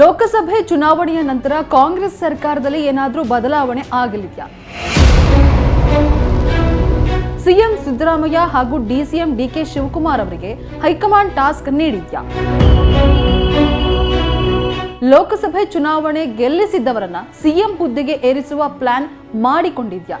ಲೋಕಸಭೆ ಚುನಾವಣೆಯ ನಂತರ ಕಾಂಗ್ರೆಸ್ ಸರ್ಕಾರದಲ್ಲಿ ಏನಾದರೂ ಬದಲಾವಣೆ ಆಗಲಿದೆಯಾ? ಸಿಎಂ ಸಿದ್ದರಾಮಯ್ಯ ಹಾಗೂ ಡಿಸಿಎಂ ಡಿಕೆ ಶಿವಕುಮಾರ್ ಅವರಿಗೆ ಹೈಕಮಾಂಡ್ ಟಾಸ್ಕ್ ನೀಡಿದ್ಯಾ? ಲೋಕಸಭೆ ಚುನಾವಣೆ ಗೆಲ್ಲಿಸಿದ್ದವರನ್ನ ಸಿಎಂ ಹುದ್ದೆಗೆ ಏರಿಸುವ ಪ್ಲಾನ್ ಮಾಡಿಕೊಂಡಿದ್ಯಾ?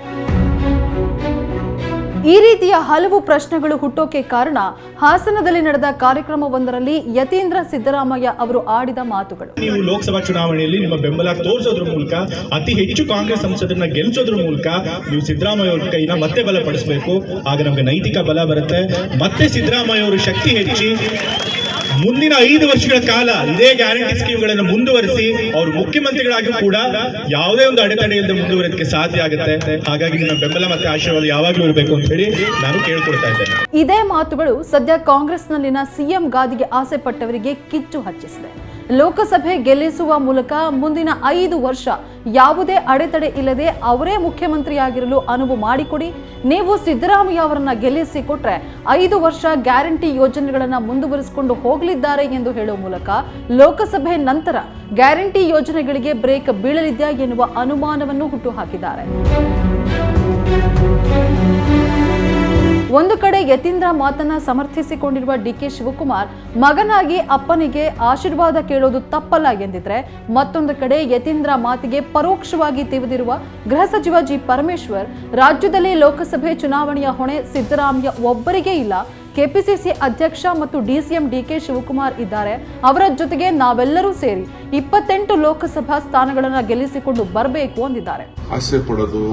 ಈ ರೀತಿಯ ಹಲವು ಪ್ರಶ್ನೆಗಳು ಹುಟ್ಟೋಕೆ ಕಾರಣ ಹಾಸನದಲ್ಲಿ ನಡೆದ ಕಾರ್ಯಕ್ರಮವೊಂದರಲ್ಲಿ ಯತೀಂದ್ರ ಸಿದ್ದರಾಮಯ್ಯ ಅವರು ಆಡಿದ ಮಾತುಗಳು. ನೀವು ಲೋಕಸಭಾ ಚುನಾವಣೆಯಲ್ಲಿ ನಿಮ್ಮ ಬೆಂಬಲ ತೋರಿಸೋದ್ರ ಮೂಲಕ, ಅತಿ ಹೆಚ್ಚು ಕಾಂಗ್ರೆಸ್ ಸಂಸದರನ್ನ ಗೆಲ್ಲಿಸೋದ್ರ ಮೂಲಕ ನೀವು ಸಿದ್ದರಾಮಯ್ಯ ಅವ್ರ ಕೈನ ಮತ್ತೆ ಬಲಪಡಿಸಬೇಕು. ಆಗ ನಮಗೆ ನೈತಿಕ ಬಲ ಬರುತ್ತೆ. ಮತ್ತೆ ಸಿದ್ದರಾಮಯ್ಯ ಅವರು ಶಕ್ತಿ ಹೆಚ್ಚಿ ಮುಂದಿನ ಐದು ವರ್ಷಗಳ ಕಾಲ ಇದೇ ಗ್ಯಾರಂಟಿ ಸ್ಕೀಮ್ಗಳನ್ನು ಮುಂದುವರಿಸಿ ಅವರು ಮುಖ್ಯಮಂತ್ರಿಗಳಾಗಿ ಕೂಡ ಯಾವುದೇ ಒಂದು ಅಡೆತಡೆ ಇಲ್ಲದೆ ಸಾಧ್ಯ ಆಗುತ್ತೆ. ಹಾಗಾಗಿ ನಿಮ್ಮ ಬೆಂಬಲ ಮತ್ತೆ ಆಶೀರ್ವಾದ ಯಾವಾಗಲೂ ಇರಬೇಕು ಅಂತ ಹೇಳಿ ನಾನು ಕೇಳ್ಕೊಳ್ತಾ ಇದ್ದೇನೆ. ಇದೇ ಮಾತುಗಳು ಸದ್ಯ ಕಾಂಗ್ರೆಸ್ನಲ್ಲಿನ ಸಿಎಂ ಗಾದಿಗೆ ಆಸೆ ಪಟ್ಟವರಿಗೆ ಕಿಚ್ಚು ಹಚ್ಚಿಸಿದೆ. ಲೋಕಸಭೆ ಗೆಲ್ಲಿಸುವ ಮೂಲಕ ಮುಂದಿನ ಐದು ವರ್ಷ ಯಾವುದೇ ಅಡೆತಡೆ ಇಲ್ಲದೆ ಅವರೇ ಮುಖ್ಯಮಂತ್ರಿಯಾಗಿರಲು ಅನುವು ಮಾಡಿಕೊಡಿ. ನೀವು ಸಿದ್ದರಾಮಯ್ಯ ಅವರನ್ನ ಗೆಲ್ಲಿಸಿ ಕೊಟ್ರೆ ಐದು ವರ್ಷ ಗ್ಯಾರಂಟಿ ಯೋಜನೆಗಳನ್ನ ಮುಂದುವರಿಸಿಕೊಂಡು ಹೋಗಲಿದ್ದಾರೆ ಎಂದು ಹೇಳುವ ಮೂಲಕ ಲೋಕಸಭೆ ನಂತರ ಗ್ಯಾರಂಟಿ ಯೋಜನೆಗಳಿಗೆ ಬ್ರೇಕ್ ಬೀಳಲಿದ್ಯಾ ಎನ್ನುವ ಅನುಮಾನವನ್ನು ಹುಟ್ಟುಹಾಕಿದ್ದಾರೆ ಒಂದು ಕಡೆ ಯತೀಂದ್ರ ಮಾತನ್ನ ಸಮರ್ಥಿಸಿಕೊಂಡಿರುವ ಡಿಕೆ ಶಿವಕುಮಾರ್ ಮಗನಾಗಿ ಅಪ್ಪನಿಗೆ ಆಶೀರ್ವಾದ ಕೇಳೋದು ತಪ್ಪಲ್ಲ ಎಂದಿದ್ರೆ ಮತ್ತೊಂದು ಕಡೆ ಯತೀಂದ್ರ ಮಾತಿಗೆ ಪರೋಕ್ಷವಾಗಿ ತಿವಿದಿರುವ ಗೃಹ ಸಚಿವ ಜಿ ಪರಮೇಶ್ವರ್ ರಾಜ್ಯದಲ್ಲಿ ಲೋಕಸಭೆ ಚುನಾವಣೆಯ ಹೊಣೆ ಸಿದ್ದರಾಮಯ್ಯ ಒಬ್ಬರಿಗೇ ಇಲ್ಲ. ಕೆಪಿಸಿಸಿ ಅಧ್ಯಕ್ಷ ಮತ್ತು ಡಿಸಿಎಂ ಡಿಕೆ ಶಿವಕುಮಾರ್ ಇದ್ದಾರೆ. ಅವರ ಜೊತೆಗೆ ನಾವೆಲ್ಲರೂ ಸೇರಿ ಇಪ್ಪತ್ತೆಂಟು ಲೋಕಸಭಾ ಸ್ಥಾನಗಳನ್ನು ಗೆಲ್ಲಿಸಿಕೊಂಡು ಬರಬೇಕು ಅಂದಿದ್ದಾರೆ. ಆಸೆ ಪಡೋದು,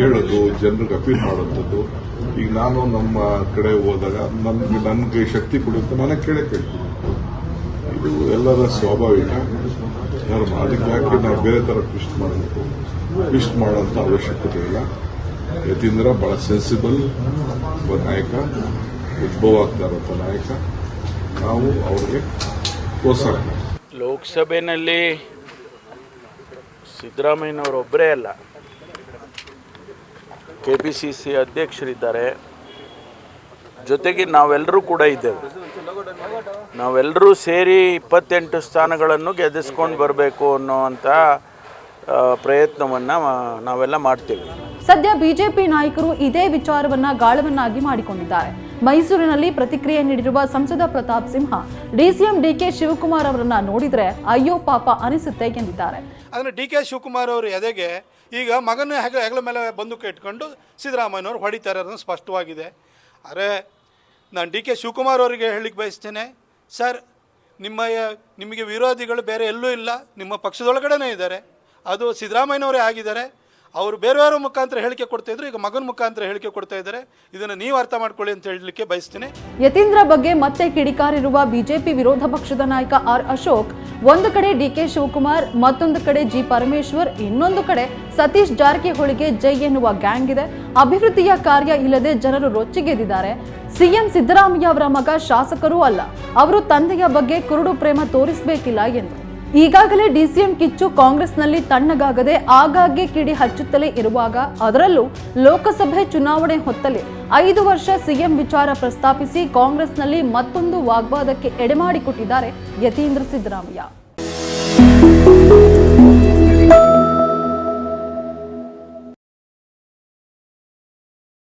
ಕೇಳೋದು, ಜನರಿಗೆ ಅಪೀಲ್ ಮಾಡುವಂಥದ್ದು. ಈಗ ನಾನು ನಮ್ಮ ಕಡೆ ಹೋದಾಗ ನನ್ಗೆ ನನಗೆ ಶಕ್ತಿ ಕೊಡುತ್ತೆ ನಾನೇ ಕೇಳೇ ಕೇಳ್ತೀನಿ. ಇದು ಎಲ್ಲರ ಸ್ವಾಭಾವಿಕ. ಧರ್ಮ ಅದಕ್ಕೆ ಯಾಕೆ ನಾವು ಬೇರೆ ಥರ ಟ್ವಿಸ್ಟ್ ಮಾಡಬೇಕು? ಟ್ವಿಸ್ಟ್ ಮಾಡೋಂಥ ಅವಶ್ಯಕತೆ ಇಲ್ಲ. ಯತೀಂದ್ರ ಭಾಳ ಸೆನ್ಸಿಬಲ್ ಒಬ್ಬ ನಾಯಕ. ಉದ್ಭವ ನಾಯಕ ನಾವು ಅವ್ರಿಗೆ ಪ್ರೋತ್ಸಾಹ ಮಾಡ್ತೀವಿ. ಲೋಕಸಭೆಯಲ್ಲಿ ಸಿದ್ದರಾಮಯ್ಯನವರೊಬ್ಬರೇ ಅಲ್ಲ ಕೆ ಪಿ ಸಿ ಸಿ ಅಧ್ಯಕ್ಷರಿದ್ದಾರೆ. ಜೊತೆಗೆ ನಾವೆಲ್ಲರೂ ಕೂಡ ಇದ್ದೇವೆ. ನಾವೆಲ್ಲರೂ ಸೇರಿ ಇಪ್ಪತ್ತೆಂಟು ಸ್ಥಾನಗಳನ್ನು ಗೆದ್ದಿಸ್ಕೊಂಡು ಬರಬೇಕು ಅನ್ನೋವಂಥ ಪ್ರಯತ್ನವನ್ನು ನಾವೆಲ್ಲ ಮಾಡ್ತೀವಿ. ಸದ್ಯ ಬಿಜೆಪಿ ನಾಯಕರು ಇದೇ ವಿಚಾರವನ್ನ ಗಾಳವನ್ನಾಗಿ ಮಾಡಿಕೊಂಡಿದ್ದಾರೆ. ಮೈಸೂರಿನಲ್ಲಿ ಪ್ರತಿಕ್ರಿಯೆ ನೀಡಿರುವ ಸಂಸದ ಪ್ರತಾಪ್ ಸಿಂಹ, ಡಿಸಿಎಂ ಡಿಕೆ ಶಿವಕುಮಾರ್ ಅವರನ್ನ ನೋಡಿದ್ರೆ ಅಯ್ಯೋ ಪಾಪ ಅನಿಸುತ್ತೆ ಎಂದಿದ್ದಾರೆ. ಅಂದ್ರೆ ಡಿ ಕೆ ಶಿವಕುಮಾರ್ ಅವರು ಎದೆಗೆ ಈಗ ಮಗನ ಹೆಗ ಹೆಗಲ ಮೇಲೆ ಬಂದೂಕ ಇಟ್ಕೊಂಡು ಸಿದ್ದರಾಮಯ್ಯನವರು ಹೊಡಿತಾರೆ ಅನ್ನೋದು ಸ್ಪಷ್ಟವಾಗಿದೆ. ಅರೆ, ನಾನು ಡಿ ಕೆ ಶಿವಕುಮಾರ್ ಅವರಿಗೆ ಹೇಳಲಿಕ್ಕೆ ಬಯಸ್ತೇನೆ. ಸರ್, ನಿಮ್ಮ ನಿಮಗೆ ವಿರೋಧಿಗಳು ಬೇರೆ ಎಲ್ಲೂ ಇಲ್ಲ. ನಿಮ್ಮ ಪಕ್ಷದೊಳಗಡೆನೇ ಇದ್ದಾರೆ. ಅದು ಸಿದ್ದರಾಮಯ್ಯನವರೇ ಆಗಿದ್ದಾರೆ. ಅವರು ಬೇರೆಯವರ ಮುಖಾಂತರ ಹೇಳಿಕೆ ಕೊಡ್ತಾ ಇದ್ರು, ಈಗ ಮಗನ ಮುಖಾಂತರ ಹೇಳಿಕೆ ಕೊಡ್ತಾ ಇದ್ದಾರೆ. ಇದನ್ನು ನೀವು ಅರ್ಥ ಮಾಡ್ಕೊಳ್ಳಿ ಅಂತ ಹೇಳಲಿಕ್ಕೆ ಬಯಸ್ತೇನೆ. ಯತೀಂದ್ರ ಬಗ್ಗೆ ಮತ್ತೆ ಕಿಡಿಕಾರಿರುವ ಬಿಜೆಪಿ ವಿರೋಧ ಪಕ್ಷದ ನಾಯಕ ಆರ್ ಅಶೋಕ್, ಒಂದು ಕಡೆ ಡಿ ಕೆ ಶಿವಕುಮಾರ್, ಮತ್ತೊಂದು ಕಡೆ ಜಿ ಪರಮೇಶ್ವರ್, ಇನ್ನೊಂದು ಕಡೆ ಸತೀಶ್ ಜಾರಕಿಹೊಳಿಗೆ ಜೈ ಎನ್ನುವ ಗ್ಯಾಂಗ್ ಇದೆ. ಅಭಿವೃದ್ಧಿಯ ಕಾರ್ಯ ಇಲ್ಲದೆ ಜನರು ರೊಚ್ಚಿಗೆದ್ದಿದ್ದಾರೆ. ಸಿಎಂ ಸಿದ್ದರಾಮಯ್ಯ ಅವರ ಮಗ ಶಾಸಕರೂ ಅಲ್ಲ, ಅವರು ತಂದೆಯ ಬಗ್ಗೆ ಕುರುಡು ಪ್ರೇಮ ತೋರಿಸಬೇಕಿಲ್ಲ ಎಂದು. ಈಗಾಗಲೇ ಡಿಸಿಎಂ ಕಿಚ್ಚು ಕಾಂಗ್ರೆಸ್ನಲ್ಲಿ ತಣ್ಣಗಾಗದೆ ಆಗಾಗ್ಗೆ ಕಿಡಿ ಹಚ್ಚುತ್ತಲೇ ಇರುವಾಗ ಅದರಲ್ಲೂ ಲೋಕಸಭೆ ಚುನಾವಣೆ ಹೊತ್ತಲ್ಲಿ ಐದು ವರ್ಷ ಸಿಎಂ ವಿಚಾರ ಪ್ರಸ್ತಾಪಿಸಿ ಕಾಂಗ್ರೆಸ್ನಲ್ಲಿ ಮತ್ತೊಂದು ವಾಗ್ವಾದಕ್ಕೆ ಎಡೆಮಾಡಿಕೊಟ್ಟಿದ್ದಾರೆ ಯತೀಂದ್ರ ಸಿದ್ದರಾಮಯ್ಯ.